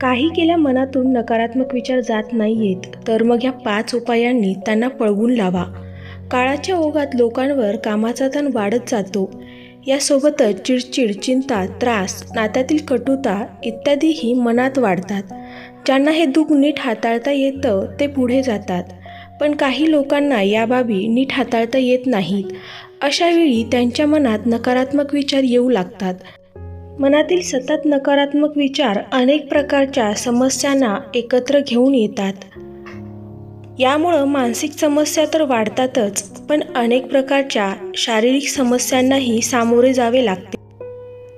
काही केल्या मनातून नकारात्मक विचार जात नाहीयेत तर मग या पाच उपायांनी त्यांना पळवून लावा. काळाच्या ओघात लोकांवर कामाचा ताण वाढत जातो. यासोबतच चिडचिड चिंता त्रास नात्यातील कटुता इत्यादीही मनात वाढतात. ज्यांना हे दुःख नीट हाताळता येतं ते पुढे जातात. पण काही लोकांना या बाबी नीट हाताळता येत नाहीत. अशावेळी त्यांच्या मनात नकारात्मक विचार येऊ लागतात. मनातील सतत नकारात्मक विचार अनेक प्रकारच्या समस्यांना एकत्र घेऊन येतात. यामुळं मानसिक समस्या तर वाढतातच पण अनेक प्रकारच्या शारीरिक समस्यांनाही सामोरे जावे लागते.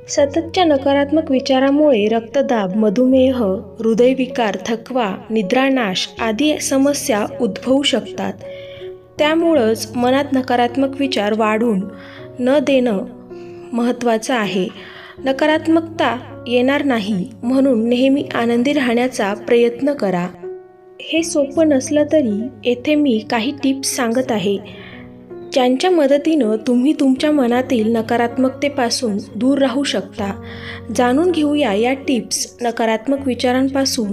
सततच्या नकारात्मक विचारामुळे रक्तदाब मधुमेह हृदयविकार थकवा निद्रानाश आदी समस्या उद्भवू शकतात. त्यामुळंच मनात नकारात्मक विचार वाढून न देणं महत्त्वाचं आहे. नकारात्मकता येणार नाही म्हणून नेहमी आनंदी राहण्याचा प्रयत्न करा. हे सोपं नसलं तरी येथे मी काही टिप्स सांगत आहे. ज्यांच्या मदतीनं तुम्ही तुमच्या मनातील नकारात्मकतेपासून दूर राहू शकता. जाणून घेऊया या टिप्स नकारात्मक विचारांपासून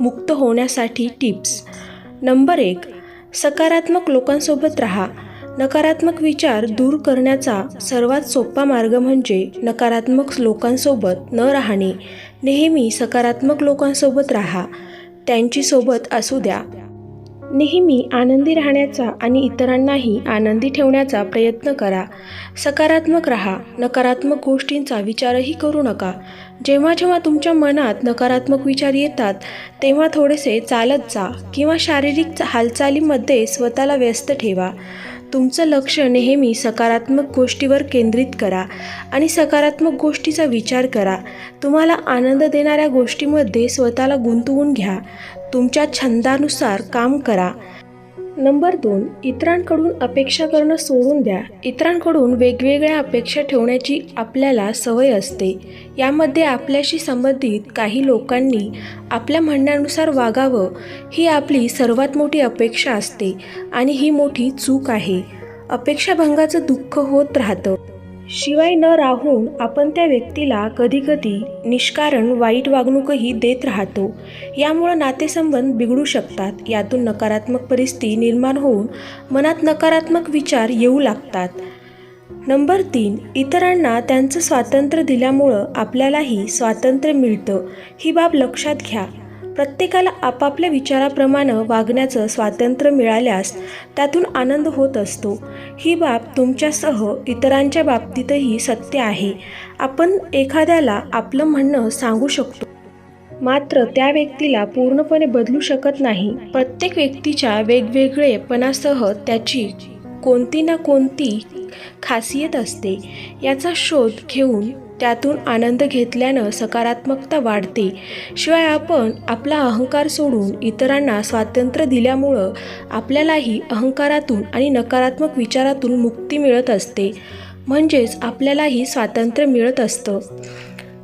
मुक्त होण्यासाठी टिप्स. नंबर एक सकारात्मक लोकांसोबत राहा. नकारात्मक विचार दूर करण्याचा सर्वात सोपा मार्ग म्हणजे नकारात्मक लोकांसोबत न राहणे. नेहमी सकारात्मक लोकांसोबत राहा. त्यांची सोबत असू द्या. नेहमी आनंदी राहण्याचा आणि इतरांनाही आनंदी ठेवण्याचा प्रयत्न करा. सकारात्मक राहा. नकारात्मक गोष्टींचा विचारही करू नका. जेव्हा जेव्हा तुमच्या मनात नकारात्मक विचार येतात तेव्हा थोडेसे चालत जा किंवा शारीरिक हालचालीमध्ये स्वतःला व्यस्त ठेवा. तुमचं लक्ष नेहमी सकारात्मक गोष्टीवर केंद्रित करा आणि सकारात्मक गोष्टीचा विचार करा. तुम्हाला आनंद देणाऱ्या गोष्टीमध्ये स्वतःला गुंतवून घ्या. तुमच्या छंदानुसार काम करा. नंबर दोन इतरांकडून अपेक्षा करणं सोडून द्या. इतरांकडून वेगवेगळ्या अपेक्षा ठेवण्याची आपल्याला सवय असते. यामध्ये आपल्याशी संबंधित काही लोकांनी आपल्या म्हणण्यानुसार वागावं ही आपली सर्वात मोठी अपेक्षा असते आणि ही मोठी चूक आहे. अपेक्षाभंगाचं दुःख होत राहतं. शिवाय न राहून आपण त्या व्यक्तीला कधीकधी निष्कारण वाईट वागणूकही देत राहतो. यामुळं नातेसंबंध बिघडू शकतात. यातून नकारात्मक परिस्थिती निर्माण होऊन मनात नकारात्मक विचार येऊ लागतात. नंबर तीन इतरांना त्यांचं स्वातंत्र्य दिल्यामुळं आपल्यालाही स्वातंत्र्य मिळतं. ही बाब लक्षात घ्या. प्रत्येकाला आपापल्या विचाराप्रमाणे वागण्याचं स्वातंत्र्य मिळाल्यास त्यातून आनंद होत असतो. ही बाब तुमच्यासह इतरांच्या बाबतीतही सत्य आहे. आपण एखाद्याला आपलं म्हणणं सांगू शकतो. मात्र त्या व्यक्तीला पूर्णपणे बदलू शकत नाही. प्रत्येक व्यक्तीच्या वेगवेगळेपणासह त्याची कोणती ना कोणती खासियत असते. याचा शोध घेऊन त्यातून आनंद घेतल्यानं सकारात्मकता वाढते. शिवाय आपण आपला अहंकार सोडून इतरांना स्वातंत्र्य दिल्यामुळं आपल्यालाही अहंकारातून आणि नकारात्मक विचारातून मुक्ती मिळत असते. म्हणजेच आपल्यालाही स्वातंत्र्य मिळत असतं.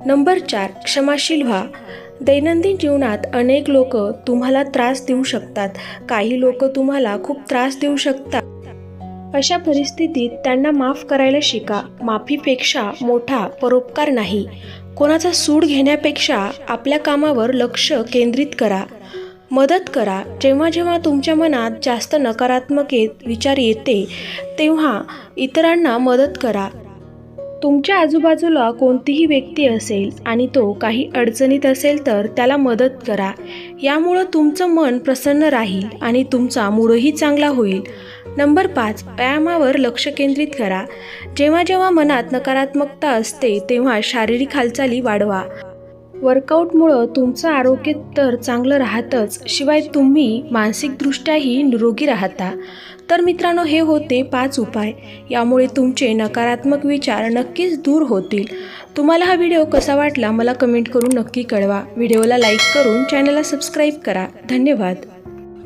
नंबर चार क्षमाशील व्हा. दैनंदिन जीवनात अनेक लोक तुम्हाला त्रास देऊ शकतात. काही लोक तुम्हाला खूप त्रास देऊ शकतात. अशा परिस्थितीत त्यांना माफ करायला शिका. माफीपेक्षा मोठा परोपकार नाही. कोणाचा सूड घेण्यापेक्षा आपल्या कामावर लक्ष केंद्रित करा. मदत करा. जेव्हा जेव्हा तुमच्या मनात जास्त नकारात्मक विचार येते तेव्हा इतरांना मदत करा. तुमच्या आजूबाजूला कोणतीही व्यक्ती असेल आणि तो काही अडचणीत असेल तर त्याला मदत करा. यामुळं तुमचं मन प्रसन्न राहील आणि तुमचा मूडही चांगला होईल. नंबर पाच व्यायामावर लक्ष केंद्रित करा. जेव्हा जेव्हा मनात नकारात्मकता असते तेव्हा शारीरिक हालचाली वाढवा. वर्कआउटमुळं तुमचं आरोग्य तर चांगलं राहतंच शिवाय तुम्ही मानसिकदृष्ट्याही निरोगी राहता. तर मित्रांनो हे होते पाच उपाय. यामुळे तुमचे नकारात्मक विचार नक्कीच दूर होतील. तुम्हाला हा व्हिडिओ कसा वाटला मला कमेंट करून नक्की कळवा. व्हिडिओला लाईक करून चॅनलला सबस्क्राईब करा. धन्यवाद.